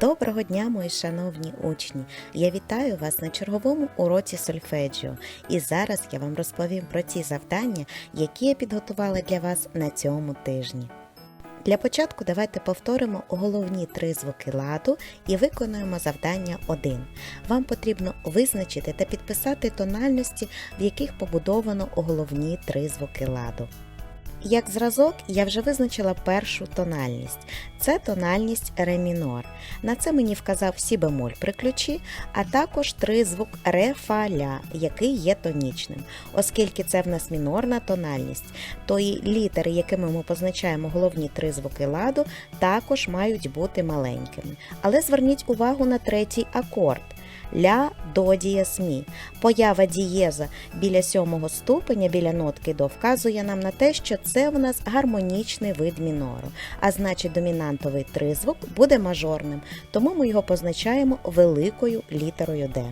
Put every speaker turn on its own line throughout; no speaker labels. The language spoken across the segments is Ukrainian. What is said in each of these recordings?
Доброго дня, мої шановні учні! Я вітаю вас на черговому уроці сольфеджіо. І зараз я вам розповім про ті завдання, які я підготувала для вас на цьому тижні. Для початку давайте повторимо головні три звуки ладу і виконуємо завдання 1. Вам потрібно визначити та підписати тональності, в яких побудовано головні три звуки ладу. Як зразок, я вже визначила першу тональність. Це тональність ре мінор. На це мені вказав сі бемоль при ключі, а також тризвук ре фа ля, який є тонічним. Оскільки це в нас мінорна тональність, то і літери, якими ми позначаємо головні три звуки ладу, також мають бути маленькими. Але зверніть увагу на третій акорд. Ля до дієс мі. Поява дієза біля сьомого ступеня, біля нотки до вказує нам на те, що це в нас гармонічний вид мінору, а значить домінантовий тризвук буде мажорним, тому ми його позначаємо великою літерою Д.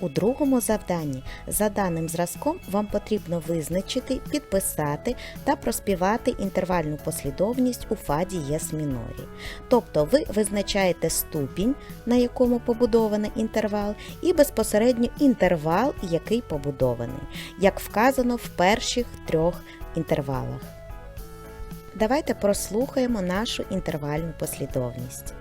У другому завданні за даним зразком вам потрібно визначити, підписати та проспівати інтервальну послідовність у фа дієс мінорі. Тобто ви визначаєте ступінь, на якому побудований інтервал, і безпосередньо інтервал, який побудований, як вказано в перших трьох інтервалах. Давайте прослухаємо нашу інтервальну послідовність.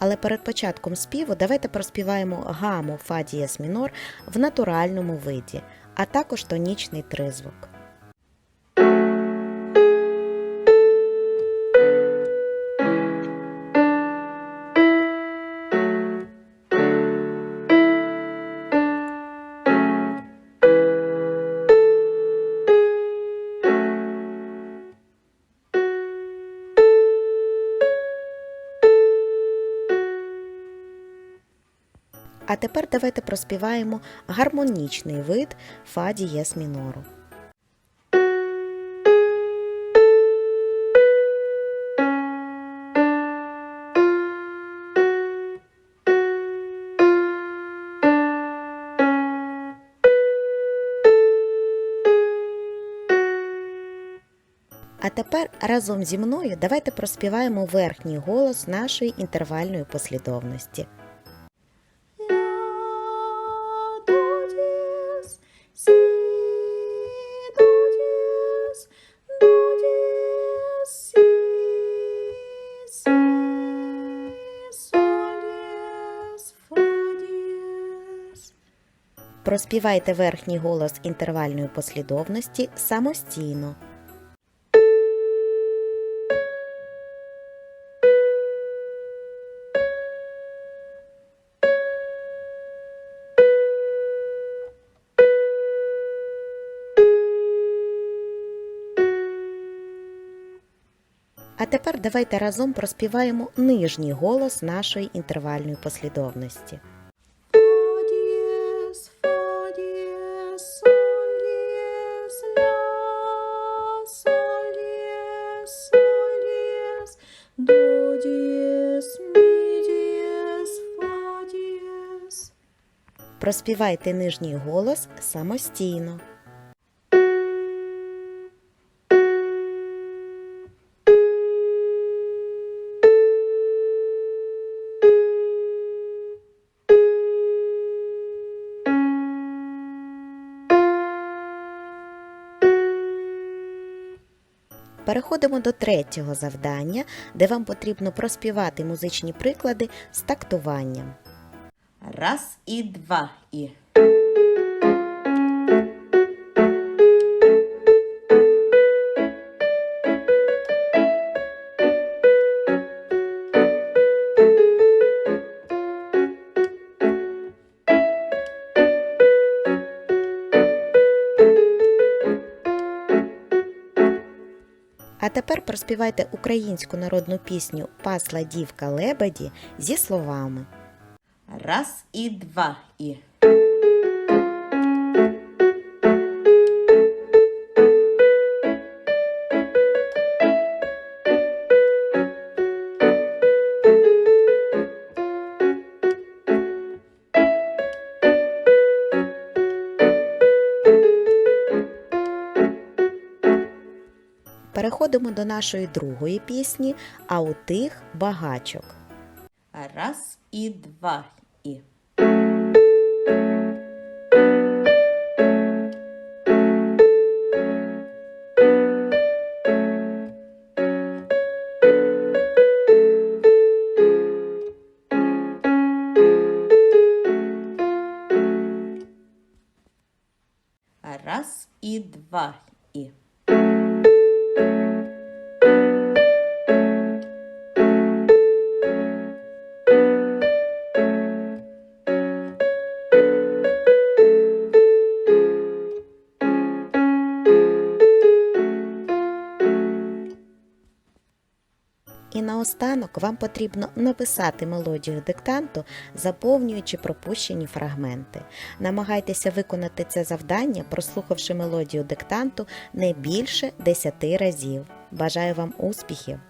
Але перед початком співу давайте проспіваємо гаму фа дієс мінор в натуральному виді, а також тонічний тризвук. А тепер давайте проспіваємо гармонічний вид фа дієс мінору. А тепер разом зі мною давайте проспіваємо верхній голос нашої інтервальної послідовності. Проспівайте верхній голос інтервальної послідовності самостійно. А тепер давайте разом проспіваємо нижній голос нашої інтервальної послідовності. Проспівайте нижній голос самостійно. Переходимо до третього завдання, де вам потрібно проспівати музичні приклади з тактуванням.
Раз і два і.
А тепер проспівайте українську народну пісню Пасла дівка лебеді зі словами.
Раз і два і.
Переходимо до нашої другої пісні, а у тих багачок.
Раз і два і. Раз і два
і. Наостанок вам потрібно написати мелодію диктанту, заповнюючи пропущені фрагменти. Намагайтеся виконати це завдання, прослухавши мелодію диктанту не більше 10 разів. Бажаю вам успіхів!